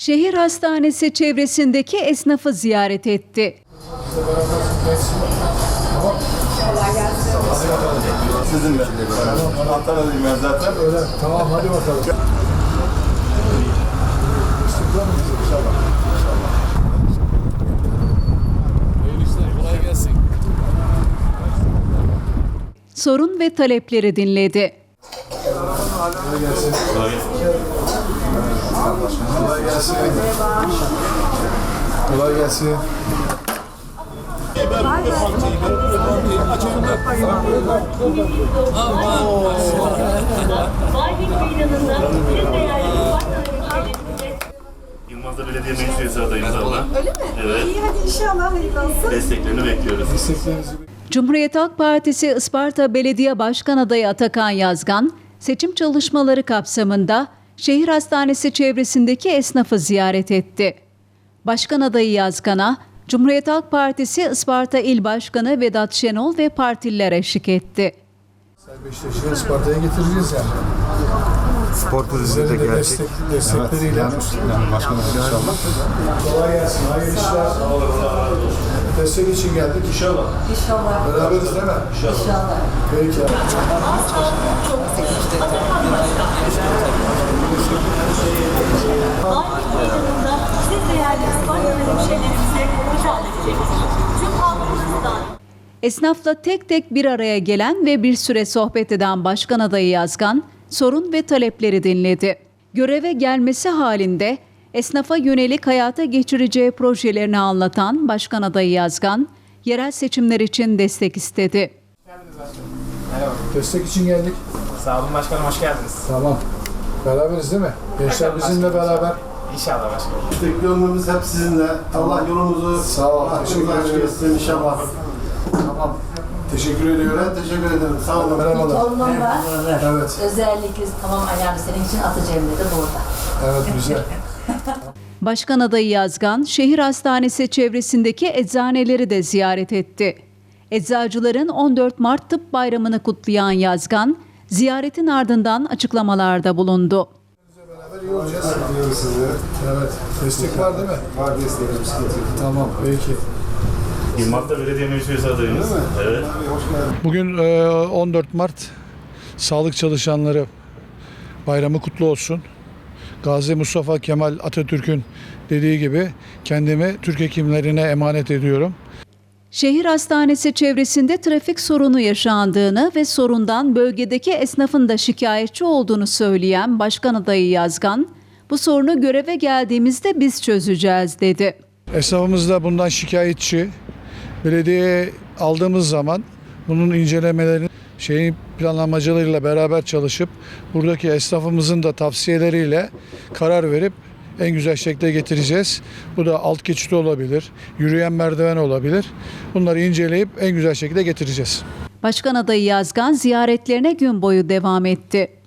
Şehir hastanesi çevresindeki esnafı ziyaret etti. Sizinle. Antalya'dayım ben zaten. Öyle. Tamam hadi bakalım. Sorun ve talepleri dinledi. Kolay gelsin. Kolay gelsin. Kolay gelsin. Değerli partnerlerimize Yılmaz'da belediye meclis üyesi adayımız abla. Öyle mi? Evet. İyi hadi inşallah hayırlı olsun. Desteklerini bekliyoruz. İsteklerinizi Cumhuriyet Halk Partisi Isparta Belediye Başkan Adayı Atakan Yazgan, seçim çalışmaları kapsamında şehir hastanesi çevresindeki esnafı ziyaret etti. Başkan adayı Yazgan'a Cumhuriyet Halk Partisi Isparta İl Başkanı Vedat Şenol ve partililer eşlik etti. Beşiktaş'ı Isparta'ya getireceğiz yani. Spor turizmi de gerçek. destek, destekleriyle. Yani başkanım inşallah. Kolay gelsin. Hayırlı işler. Destek için geldik. İnşallah. İnşallah. Beraberiz değil mi? İnşallah. Peki. Meydanında tüm değerli partner hemşehrilerimize hitap edeceğiz. Tüm halkımızdan Esnafla tek tek bir araya gelen ve bir süre sohbet eden Başkan adayı Yazgan, sorun ve talepleri dinledi. Göreve gelmesi halinde esnafa yönelik hayata geçireceği projelerini anlatan Başkan adayı Yazgan, yerel seçimler için destek istedi. Destek için geldik. Sağ olun başkanım hoş geldiniz. Tamam. Beraberiz değil mi? Gençler bizimle beraber. İnşallah başkanım. Destekliyorumuz hep sizinle. Allah yolunuzu Sağ ol, teşekkür ederim. inşallah. Tamam. Teşekkür ediyorum. Ben teşekkür ederim. Sağ olun. Merhabalar. Torunum var. Evet. Özellikle tamam ayağını senin için atacağım dedi burada. Evet güzel. Başkan adayı Yazgan, şehir hastanesi çevresindeki eczaneleri de ziyaret etti. Eczacıların 14 Mart Tıp Bayramı'nı kutlayan Yazgan, ziyaretin ardından açıklamalarda bulundu. Beraber. Evet. Destek var değil mi? Var yok. Tamam. Peki. Yılmaz'da belediye meclis üyesi adayımız. Evet. Bugün e, 14 Mart sağlık çalışanları bayramı kutlu olsun. Gazi Mustafa Kemal Atatürk'ün dediği gibi kendimi Türk hekimlerine emanet ediyorum. Şehir hastanesi çevresinde trafik sorunu yaşandığını ve sorundan bölgedeki esnafın da şikayetçi olduğunu söyleyen Başkan adayı Yazgan, bu sorunu göreve geldiğimizde biz çözeceğiz dedi. Esnafımız da bundan şikayetçi. Belediyeye aldığımız zaman bunun incelemelerini şeyin planlamacılarıyla beraber çalışıp buradaki esnafımızın da tavsiyeleriyle karar verip en güzel şekilde getireceğiz. Bu da alt geçit olabilir, yürüyen merdiven olabilir. Bunları inceleyip en güzel şekilde getireceğiz. Başkan adayı Yazgan ziyaretlerine gün boyu devam etti.